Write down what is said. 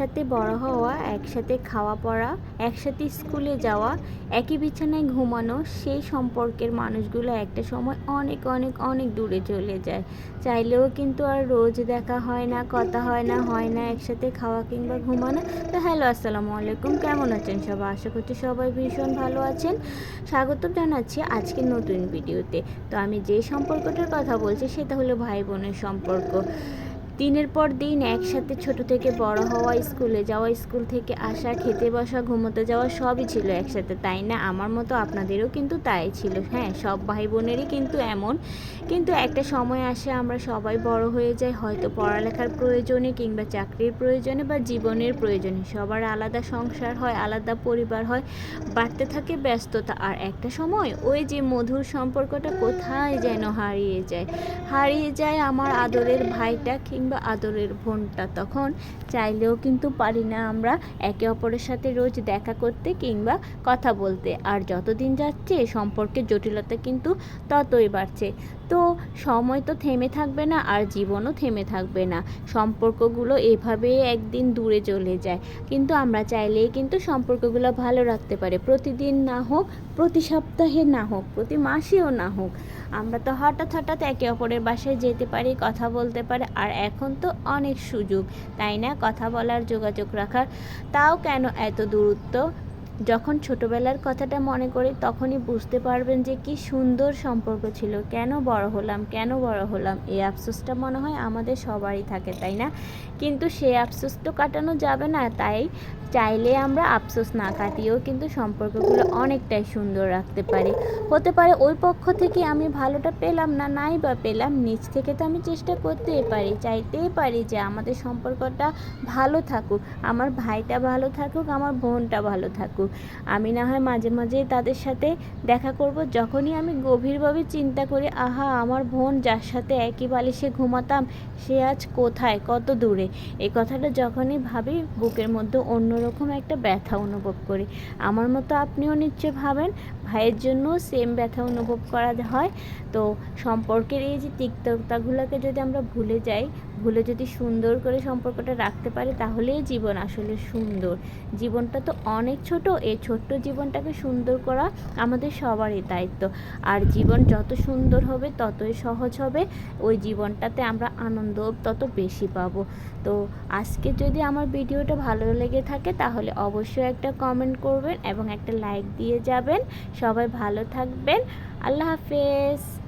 একসাথে বড় হওয়া, একসাথে খাওয়া পড়া, একসাথে স্কুলে যাওয়া, একই বিছানায় ঘুমানো, সেই সম্পর্কের মানুষগুলো একটা সময় অনেক অনেক অনেক দূরে চলে যায়। চাইলেও কিন্তু আর রোজ দেখা হয় না, কথা হয় না হয় না, একসাথে খাওয়া কিংবা ঘুমানো। তো হ্যালো, আসসালামু আলাইকুম। কেমন আছেন সবাই? আশা করছি সবাই ভীষণ ভালো আছেন। স্বাগত জানাচ্ছি আজকের নতুন ভিডিওতে। তো আমি যে সম্পর্কটার কথা বলছি, সেটা হলো ভাই বোনের সম্পর্ক। দিনের পর দিন একসাথে ছোট থেকে বড় হওয়া, স্কুলে যাওয়া, স্কুল থেকে আসা, খেতে বসা, ঘুমোতে যাওয়া সবই ছিল একসাথে, তাই না? আমার মতো আপনাদেরও কিন্তু তাই ছিল হ্যাঁ? সব ভাই বোনেরই কিন্তু এমন। কিন্তু একটা সময় আসে আমরা সবাই বড় হয়ে যাই, হয়তো পড়ালেখার প্রয়োজনে কিংবা চাকরির প্রয়োজনে বা জীবনের প্রয়োজনে। সবার আলাদা সংসার হয়, আলাদা পরিবার হয়, বাড়তে থাকে ব্যস্ততা। আর একটা সময় ওই যে মধুর সম্পর্কটা কোথায় যেন হারিয়ে যায়। হারিয়ে যায় আমার আদরের ভাইটা কিংবা আদরের বোনটা তখন চাইলেও কিন্তু পারি না আমরা একে অপরের সাথে রোজ দেখা করতে কিংবা কথা বলতে। আর যতদিন যাচ্ছে, সম্পর্কের জটিলতা কিন্তু ততই বাড়ছে। তো সময় তো থেমে থাকবে না, আর জীবনও থেমে থাকবে না। সম্পর্কগুলো এভাবেই একদিন দূরে চলে যায়। কিন্তু আমরা চাইলেই কিন্তু সম্পর্কগুলো ভালো রাখতে পারে। প্রতিদিন না হোক, প্রতি সপ্তাহে না হোক, প্রতি মাসেও না হোক। আমরা তো হঠাৎ হঠাৎ একে অপরের বাসায় যেতে পারি, কথা বলতে পারি, আর এখন তো অনেক সুযোগ, তাই না? কথা বলার, যোগাযোগ রাখার, তাও কেন এত দূরত্ব? যখন ছোটবেলার কথাটা মনে করি, তখনই বুঝতে পারবেন যে কি সুন্দর সম্পর্ক ছিল। কেন বড় হলাম, কেন বড় হলাম? এই আফসোসটা মনে হয় আমাদের সবারই থাকে, তাই না? কিন্তু সেই আফসোস তো কাটানো যাবে না, তাই চাইলে আমরা আফসোস না কাটিয়েও কিন্তু সম্পর্কগুলো অনেকটাই সুন্দর রাখতে পারি। হতে পারে ওই পক্ষ থেকে আমি ভালোটা পেলাম না, নাই বা পেলাম নিজ থেকে তো আমি চেষ্টা করতেই পারি, চাইতেই পারি যে আমাদের সম্পর্কটা ভালো থাকুক, আমার ভাইটা ভালো থাকুক, আমার বোনটা ভালো থাকুক। আমি না হয় মাঝে মাঝে তাদের সাথে দেখা করব, যখনই আমি গভীরভাবে চিন্তা করি, আহা, আমার বোন যার সাথে একই বালিশে ঘুমাতাম, সে আজ কোথায়, কত দূরে? এই কথাটা যখনই ভাবি, বুকের মধ্যে অন্যরকম একটা ব্যথা অনুভব করি। আমার মতো আপনিও নিশ্চয় ভাবেন, ভাইয়ের জন্য সেম ব্যথা অনুভব করা হয়। তো সম্পর্কের এই যে তিক্ততাগুলোকে যদি আমরা ভুলে যাই ভুলে যদি সুন্দর করে সম্পর্কটা রাখতে পারি, তাহলেই জীবন আসলে সুন্দর। জীবনটা তো অনেক ছোট, এই ছোট্ট জীবনটাকে সুন্দর করা আমাদের সবারই দায়িত্ব। আর জীবন যত সুন্দর হবে, ততই সহজ হবে, ওই জীবনটাতে আমরা আনন্দ তত বেশি পাবো। তো আজকে যদি আমার ভিডিওটা ভালো লেগে থাকে, তাহলে অবশ্যই একটা কমেন্ট করবেন এবং একটা লাইক দিয়ে যাবেন। সবাই ভালো থাকবেন। আল্লাহ হাফেজ।